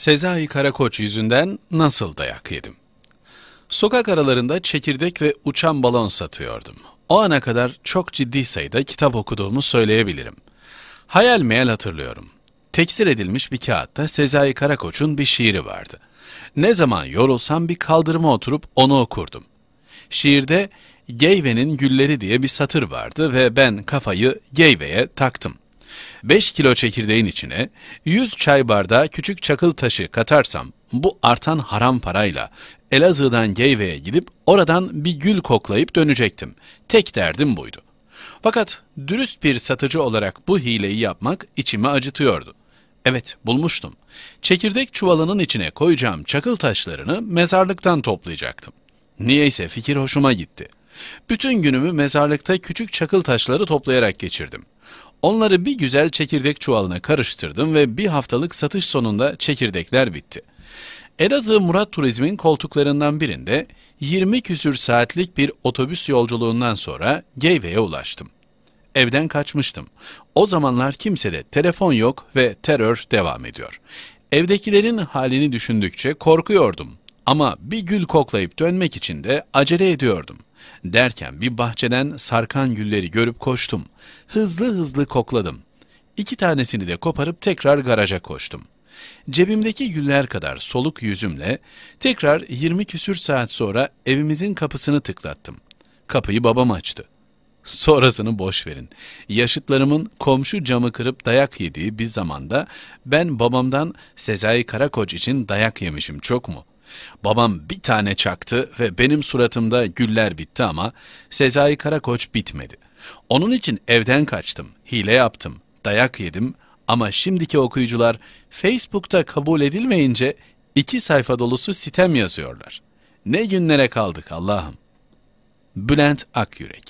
Sezai Karakoç yüzünden nasıl dayak yedim? Sokak aralarında çekirdek ve uçan balon satıyordum. O ana kadar çok ciddi sayıda kitap okuduğumu söyleyebilirim. Hayal meyal hatırlıyorum. Teksir edilmiş bir kağıtta Sezai Karakoç'un bir şiiri vardı. Ne zaman yorulsam bir kaldırıma oturup onu okurdum. Şiirde Geyve'nin Gülleri diye bir satır vardı ve ben kafayı Geyve'ye taktım. 5 kilo çekirdeğin içine 100 çay bardağı küçük çakıl taşı katarsam bu artan haram parayla Elazığ'dan Geyve'ye gidip oradan bir gül koklayıp dönecektim. Tek derdim buydu. Fakat dürüst bir satıcı olarak bu hileyi yapmak içimi acıtıyordu. Evet, bulmuştum. Çekirdek çuvalının içine koyacağım çakıl taşlarını mezarlıktan toplayacaktım. Niyeyse fikir hoşuma gitti. Bütün günümü mezarlıkta küçük çakıl taşları toplayarak geçirdim. Onları bir güzel çekirdek çuvalına karıştırdım ve bir haftalık satış sonunda çekirdekler bitti. Elazığ Murat Turizm'in koltuklarından birinde 20 küsür saatlik bir otobüs yolculuğundan sonra Geyve'ye ulaştım. Evden kaçmıştım. O zamanlar kimsede telefon yok ve terör devam ediyor. Evdekilerin halini düşündükçe korkuyordum. Ama bir gül koklayıp dönmek için de acele ediyordum. Derken bir bahçeden sarkan gülleri görüp koştum. Hızlı hızlı kokladım. İki tanesini de koparıp tekrar garaja koştum. Cebimdeki güller kadar soluk yüzümle tekrar 20 küsür saat sonra evimizin kapısını tıklattım. Kapıyı babam açtı. Sonrasını boş verin. Yaşıtlarımın komşu camı kırıp dayak yediği bir zamanda ben babamdan Sezai Karakoç için dayak yemişim çok mu? Babam bir tane çaktı ve benim suratımda güller bitti ama Sezai Karakoç bitmedi. Onun için evden kaçtım, hile yaptım, dayak yedim ama şimdiki okuyucular Facebook'ta kabul edilmeyince iki sayfa dolusu sitem yazıyorlar. Ne günlere kaldık Allah'ım. Bülent Akyürek